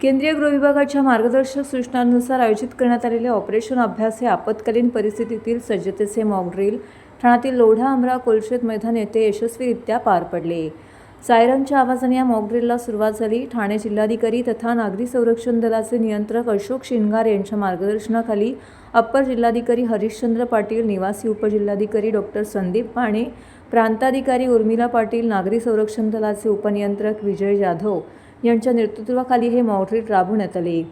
केंद्रीय गृह विभागाच्या मार्गदर्शक सूचनांनुसार आयोजित करण्यात आलेले ऑपरेशन अभ्यास हे आपत्कालीन परिस्थितीतील सज्जतेचे मॉकड्रिल ठाण्यातील लोढा अमरा कोलशेत मैदान येथे यशस्वीरित्या पार पडले. सायरनच्या आवाजाने या मॉकड्रिलला सुरुवात झाली. ठाणे जिल्हाधिकारी तथा नागरी संरक्षण दलाचे नियंत्रक अशोक शिंगार यांच्या मार्गदर्शनाखाली अप्पर जिल्हाधिकारी हरिश्चंद्र पाटील निवासी उपजिल्हाधिकारी डॉक्टर संदीप पाणे प्रांताधिकारी उर्मिला पाटील नागरी संरक्षण दलाचे उपनियंत्रक विजय जाधव यांच्या नेतृत्वाखाली हे मॉड्रिल राबवण्यात आले.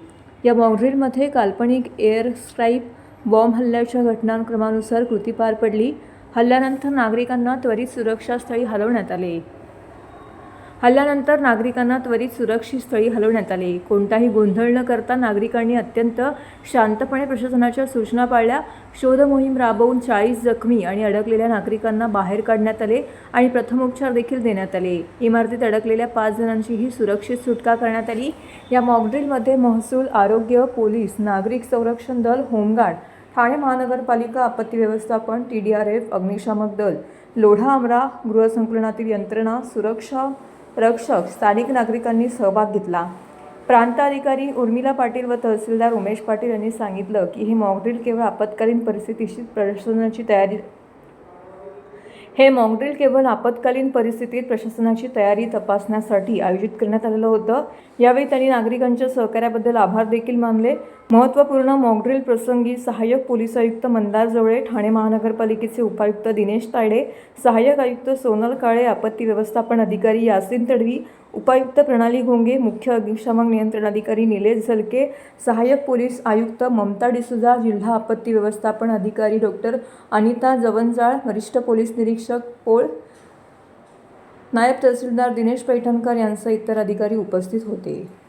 या मॉड्रिलमध्ये काल्पनिक एअर स्ट्राईप बॉम्ब हल्ल्याच्या घटनाक्रमानुसार कृती पार पडली. हल्ल्यानंतर नागरिकांना त्वरित सुरक्षास्थळी हलवण्यात आले. हल्ल्यानंतर नागरिकांना त्वरित सुरक्षित स्थळी हलवण्यात आले. कोणताही गोंधळ न करता नागरिकांनी अत्यंत शांतपणे प्रशासनाच्या सूचना पाळल्या. शोध मोहीम राबवून चाळीस जखमी आणि अडकलेल्या नागरिकांना बाहेर काढण्यात आले आणि प्रथमोपचार देखील देण्यात आले. इमारतीत अडकलेल्या पाच जणांचीही सुरक्षित सुटका करण्यात आली. या मॉकड्रिलमध्ये महसूल आरोग्य पोलीस नागरिक संरक्षण दल होमगार्ड ठाणे महानगरपालिका आपत्ती व्यवस्थापन टी डी आर एफ अग्निशामक दल लोढा अमरा गृहसंकुलनातील यंत्रणा सुरक्षा रक्षक स्थानिक नागरिकांनी सहभाग घेतला. प्रांताधिकारी उर्मिला पाटील व तहसीलदार उमेश पाटील यांनी सांगितलं की हे मॉकड्रिल केवळ आपत्कालीन परिस्थितीशी प्रशासनाची तयारी हे मॉकड्रिल केवळ आपत्कालीन परिस्थितीत प्रशासनाची तयारी तपासण्यासाठी आयोजित करण्यात आलेलं होतं. यावेळी त्यांनी नागरिकांच्या सहकार्याबद्दल आभार देखील मानले. महत्त्वपूर्ण मॉकड्रिल प्रसंगी सहाय्यक पोलीस आयुक्त मंदार जवळे ठाणे महानगरपालिकेचे उपायुक्त दिनेश तायडे सहाय्यक आयुक्त सोनल काळे आपत्ती व्यवस्थापन अधिकारी यासिन तडवी उपायुक्त प्रणाली घोंगे मुख्य अग्निशामक नियंत्रण अधिकारी निलेश झलके सहाय्यक पोलीस आयुक्त ममता डिसुजा जिल्हा आपत्ती व्यवस्थापन अधिकारी डॉक्टर अनिता जवंजाळ वरिष्ठ पोलीस निरीक्षक पोळ नायब तहसीलदार दिनेश पैठणकर यांसह इतर अधिकारी उपस्थित होते.